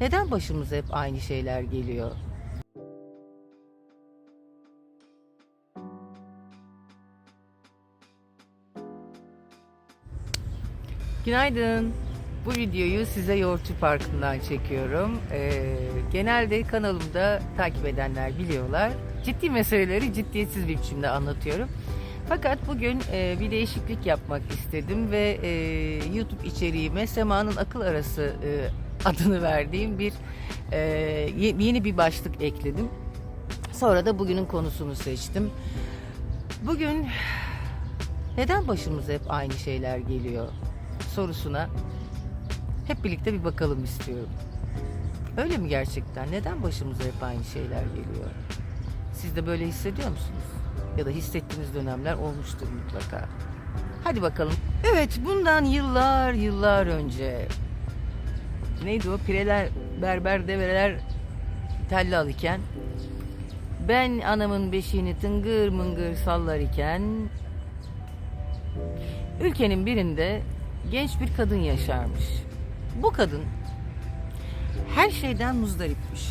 Neden başımıza hep aynı şeyler geliyor? Günaydın. Bu videoyu size Yoğurtçu Parkı'ndan çekiyorum. Ee, genelde kanalımda takip edenler biliyorlar. Ciddi meseleleri ciddiyetsiz bir biçimde anlatıyorum. Fakat bugün e, bir değişiklik yapmak istedim ve e, YouTube içeriğime Sema'nın Akıl Arası e, adını verdiğim bir e, ye- yeni bir başlık ekledim. Sonra da bugünün konusunu seçtim. Bugün neden başımıza hep aynı şeyler geliyor sorusuna hep birlikte bir bakalım istiyorum. Öyle mi gerçekten? Neden başımıza hep aynı şeyler geliyor? Siz de böyle hissediyor musunuz? Ya da hissettiğiniz dönemler olmuştur mutlaka. Hadi bakalım. Evet, bundan yıllar yıllar önce neydi o? Pireler, berber, develer tellal iken ben anamın beşiğini tıngır mıngır sallar iken ülkenin birinde genç bir kadın yaşarmış. Bu kadın her şeyden muzdaripmiş.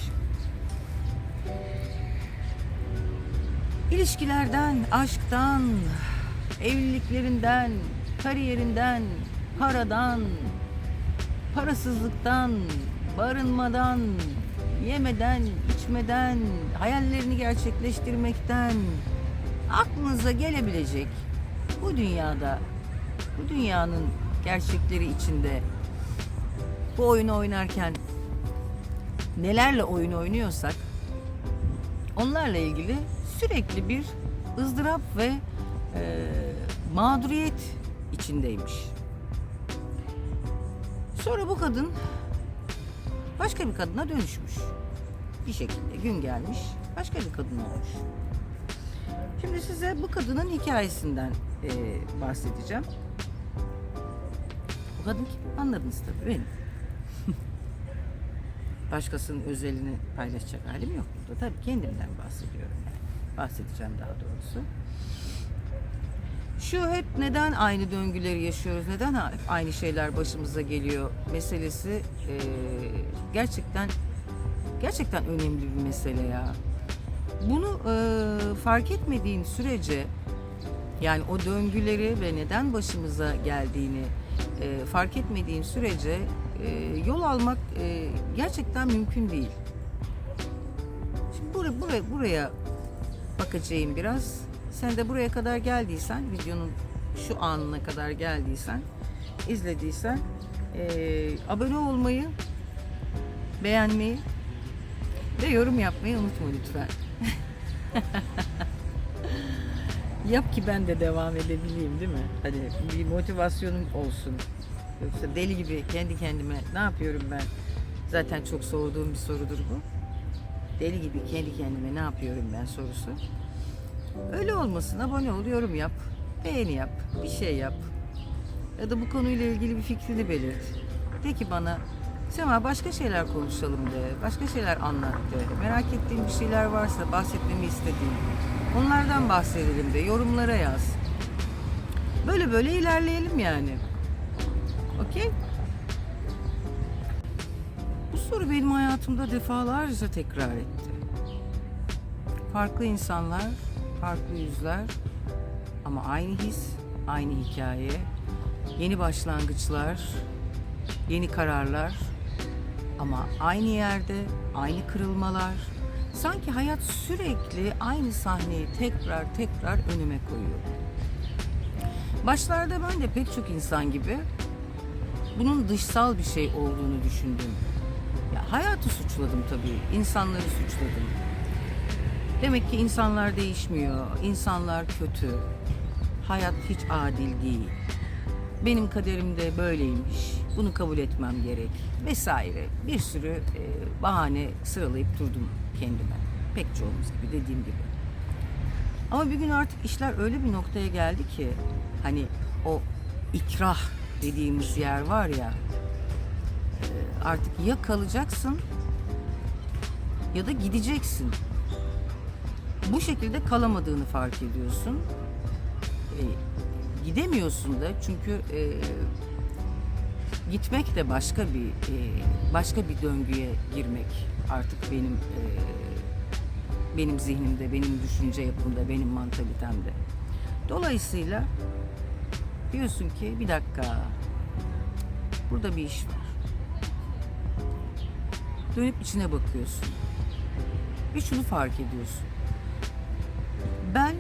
İlişkilerden, aşktan, evliliklerinden, kariyerinden, paradan, parasızlıktan, barınmadan, yemeden, içmeden, hayallerini gerçekleştirmekten, aklınıza gelebilecek bu dünyada, bu dünyanın gerçekleri içinde bu oyunu oynarken nelerle oyun oynuyorsak onlarla ilgili sürekli bir ızdırap ve e, mağduriyet içindeymiş. Sonra bu kadın başka bir kadına dönüşmüş. Bir şekilde gün gelmiş başka bir kadın olmuş. Şimdi size bu kadının hikayesinden e, bahsedeceğim. Bu kadın kim? Anladınız tabii benim. Başkasının özelini paylaşacak halim yok burada. Tabii kendimden bahsediyorum yani. Bahsedeceğim daha doğrusu. Şu hep neden aynı döngüleri yaşıyoruz, neden hep aynı şeyler başımıza geliyor meselesi eee, gerçekten gerçekten önemli bir mesele ya. Bunu eee, fark etmediğin sürece yani o döngüleri ve neden başımıza geldiğini e, fark etmediğin sürece e, yol almak e, gerçekten mümkün değil. Şimdi buraya, buraya, buraya bakacağım biraz. Sen de buraya kadar geldiysen, videonun şu anına kadar geldiysen, izlediysen e, abone olmayı, beğenmeyi ve yorum yapmayı unutma lütfen. Yap ki ben de devam edebileyim değil mi? Hani bir motivasyonum olsun. Yoksa deli gibi kendi kendime ne yapıyorum ben? Zaten çok sorduğum bir sorudur bu. Deli gibi kendi kendime ne yapıyorum ben sorusu. Öyle olmasın. Abone ol, yorum yap. Beğeni yap. Bir şey yap. Ya da bu konuyla ilgili bir fikrini belirt. De ki bana Sema başka şeyler konuşalım de. Başka şeyler anlat de. Merak ettiğin bir şeyler varsa bahsetmemi istediğin. Onlardan bahsedelim de. Yorumlara yaz. Böyle böyle ilerleyelim yani. Okey? Bu soru benim hayatımda defalarca tekrar etti. Farklı insanlar, farklı yüzler ama aynı his, aynı hikaye, yeni başlangıçlar, yeni kararlar ama aynı yerde, aynı kırılmalar. Sanki hayat sürekli aynı sahneyi tekrar tekrar önüme koyuyor. Başlarda ben de pek çok insan gibi bunun dışsal bir şey olduğunu düşündüm. Ya hayatı suçladım tabii, insanları suçladım. Demek ki insanlar değişmiyor, insanlar kötü, hayat hiç adil değil. Benim kaderim de böyleymiş, bunu kabul etmem gerek vesaire. Bir sürü e, bahane sıralayıp durdum kendime. Pek çoğumuz gibi dediğim gibi. Ama bir gün artık işler öyle bir noktaya geldi ki hani o ikrah dediğimiz yer var ya e, artık ya kalacaksın ya da gideceksin. Bu şekilde kalamadığını fark ediyorsun. E, gidemiyorsun da çünkü e, gitmek de başka bir e, başka bir döngüye girmek artık benim e, benim zihnimde, benim düşünce yapımda, benim mantalitemde. Dolayısıyla diyorsun ki bir dakika burada bir iş var. Dönüp içine bakıyorsun. Ve şunu fark ediyorsun. Ben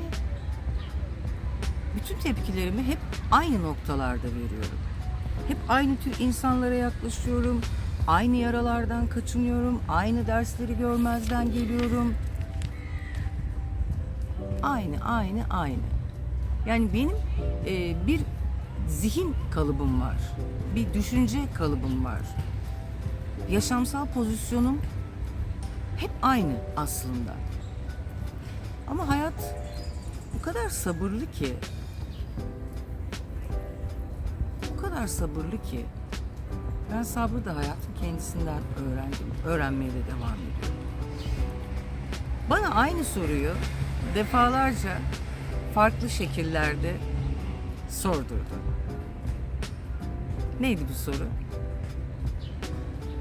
bütün tepkilerimi hep aynı noktalarda veriyorum. Hep aynı tür insanlara yaklaşıyorum. Aynı yaralardan kaçınıyorum. Aynı dersleri görmezden geliyorum. Aynı, aynı, aynı. Yani benim e, bir zihin kalıbım var. Bir düşünce kalıbım var. Yaşamsal pozisyonum hep aynı aslında. Ama hayat bu kadar sabırlı ki o kadar sabırlı ki ben sabrı da hayatın kendisinden öğrendim. Öğrenmeye de devam ediyorum. Bana aynı soruyu defalarca farklı şekillerde sordurdu. Neydi bu soru?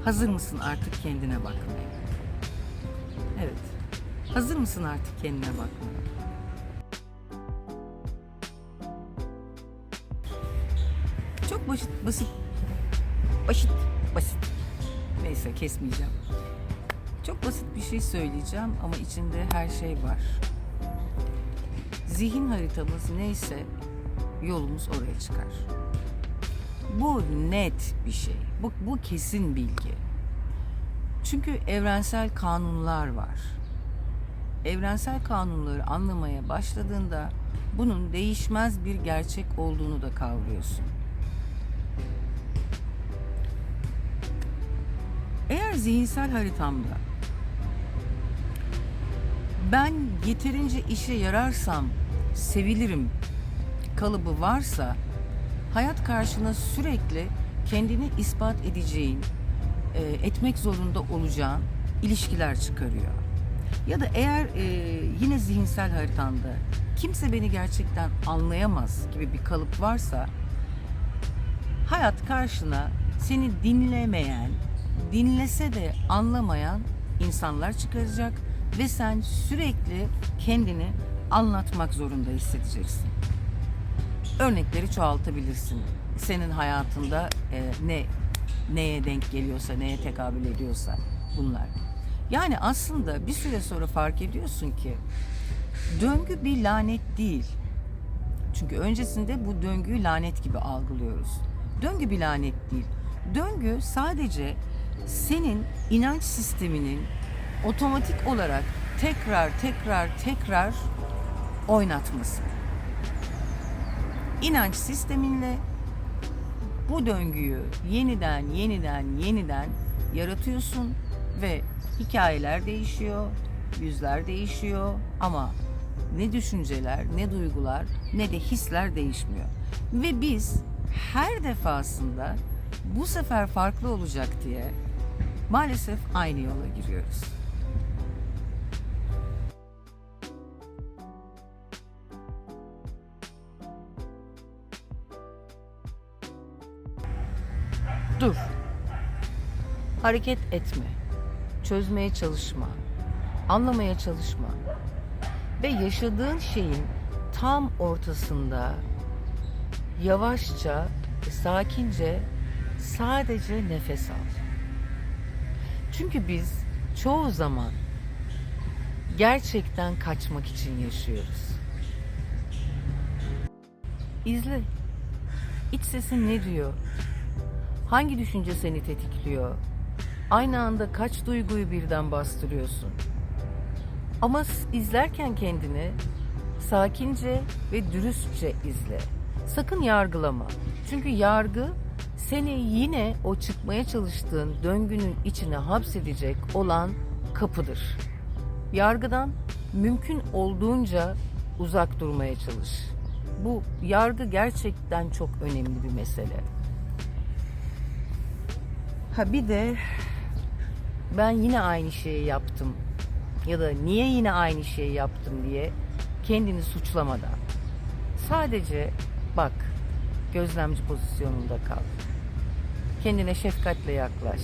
Hazır mısın artık kendine bakmaya? Hazır mısın artık kendine bakmaya? Çok basit, basit, basit, basit. Neyse kesmeyeceğim. Çok basit bir şey söyleyeceğim ama içinde her şey var. Zihin haritamız neyse yolumuz oraya çıkar. Bu net bir şey. Bu, bu kesin bilgi. Çünkü evrensel kanunlar var. Evrensel kanunları anlamaya başladığında bunun değişmez bir gerçek olduğunu da kavruyorsun. Eğer zihinsel haritamda ben yeterince işe yararsam sevilirim kalıbı varsa hayat karşına sürekli kendini ispat edeceğin, e, etmek zorunda olacağın ilişkiler çıkarıyor. Ya da eğer e, yine zihinsel haritanda kimse beni gerçekten anlayamaz gibi bir kalıp varsa hayat karşına seni dinlemeyen, dinlese de anlamayan insanlar çıkaracak ve sen sürekli kendini anlatmak zorunda hissedeceksin. Örnekleri çoğaltabilirsin. Senin hayatında e, ne neye denk geliyorsa, neye tekabül ediyorsa bunlar. Yani aslında bir süre sonra fark ediyorsun ki döngü bir lanet değil. Çünkü öncesinde bu döngüyü lanet gibi algılıyoruz. Döngü bir lanet değil. Döngü sadece senin inanç sisteminin otomatik olarak tekrar tekrar tekrar oynatması. İnanç sisteminle bu döngüyü yeniden yeniden yeniden yaratıyorsun ve hikayeler değişiyor, yüzler değişiyor ama ne düşünceler, ne duygular, ne de hisler değişmiyor. Ve biz her defasında bu sefer farklı olacak diye maalesef aynı yola giriyoruz. Dur. Hareket etme. Çözmeye çalışma. Anlamaya çalışma. Ve yaşadığın şeyin tam ortasında yavaşça, sakince sadece nefes al. Çünkü biz çoğu zaman gerçekten kaçmak için yaşıyoruz. İzle. İç sesin ne diyor? Hangi düşünce seni tetikliyor? Aynı anda kaç duyguyu birden bastırıyorsun? Ama izlerken kendini sakince ve dürüstçe izle. Sakın yargılama. Çünkü yargı seni yine o çıkmaya çalıştığın döngünün içine hapsedecek olan kapıdır. Yargıdan mümkün olduğunca uzak durmaya çalış. Bu yargı gerçekten çok önemli bir mesele. Ha bir de ben yine aynı şeyi yaptım ya da niye yine aynı şeyi yaptım diye kendini suçlamadan sadece bak gözlemci pozisyonunda kal. Kendine şefkatle yaklaş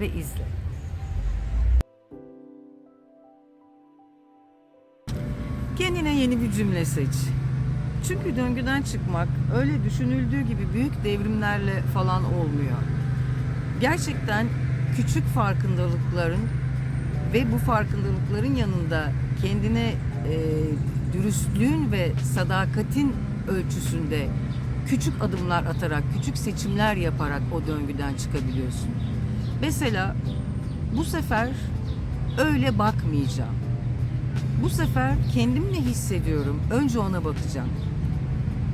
ve izle. Kendine yeni bir cümle seç. Çünkü döngüden çıkmak öyle düşünüldüğü gibi büyük devrimlerle falan olmuyor. Gerçekten küçük farkındalıkların ve bu farkındalıkların yanında kendine e, dürüstlüğün ve sadakatin ölçüsünde küçük adımlar atarak, küçük seçimler yaparak o döngüden çıkabiliyorsun. Mesela bu sefer öyle bakmayacağım. Bu sefer kendim ne hissediyorum? Önce ona bakacağım.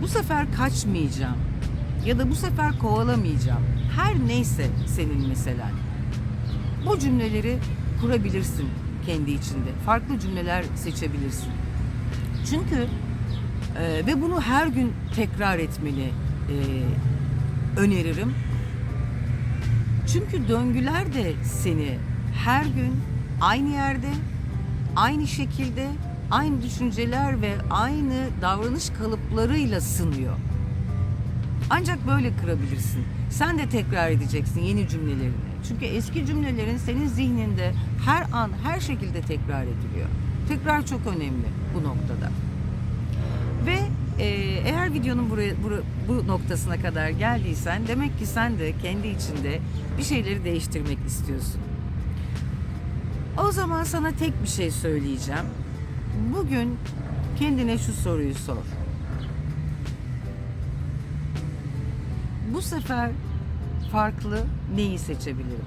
Bu sefer kaçmayacağım. Ya da bu sefer kovalamayacağım. Her neyse senin meselen. Bu cümleleri kurabilirsin kendi içinde. Farklı cümleler seçebilirsin. Çünkü e, ve bunu her gün tekrar etmeni e, öneririm. Çünkü döngüler de seni her gün aynı yerde, aynı şekilde, aynı düşünceler ve aynı davranış kalıplarıyla sınıyor. Ancak böyle kırabilirsin. Sen de tekrar edeceksin yeni cümlelerini. Çünkü eski cümlelerin senin zihninde her an, her şekilde tekrar ediliyor. Tekrar çok önemli bu noktada. Ve e, eğer videonun buraya, bura- bu noktasına kadar geldiysen demek ki sen de kendi içinde bir şeyleri değiştirmek istiyorsun. O zaman sana tek bir şey söyleyeceğim. Bugün kendine şu soruyu sor. Bu sefer farklı neyi seçebilirim?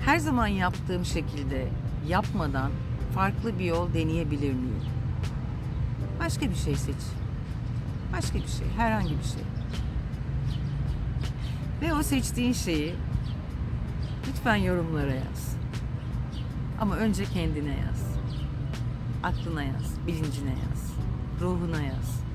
Her zaman yaptığım şekilde yapmadan farklı bir yol deneyebilir miyim? Başka bir şey seç. Başka bir şey, herhangi bir şey. Ve o seçtiğin şeyi lütfen yorumlara yaz. Ama önce kendine yaz. Aklına yaz, bilincine yaz, ruhuna yaz.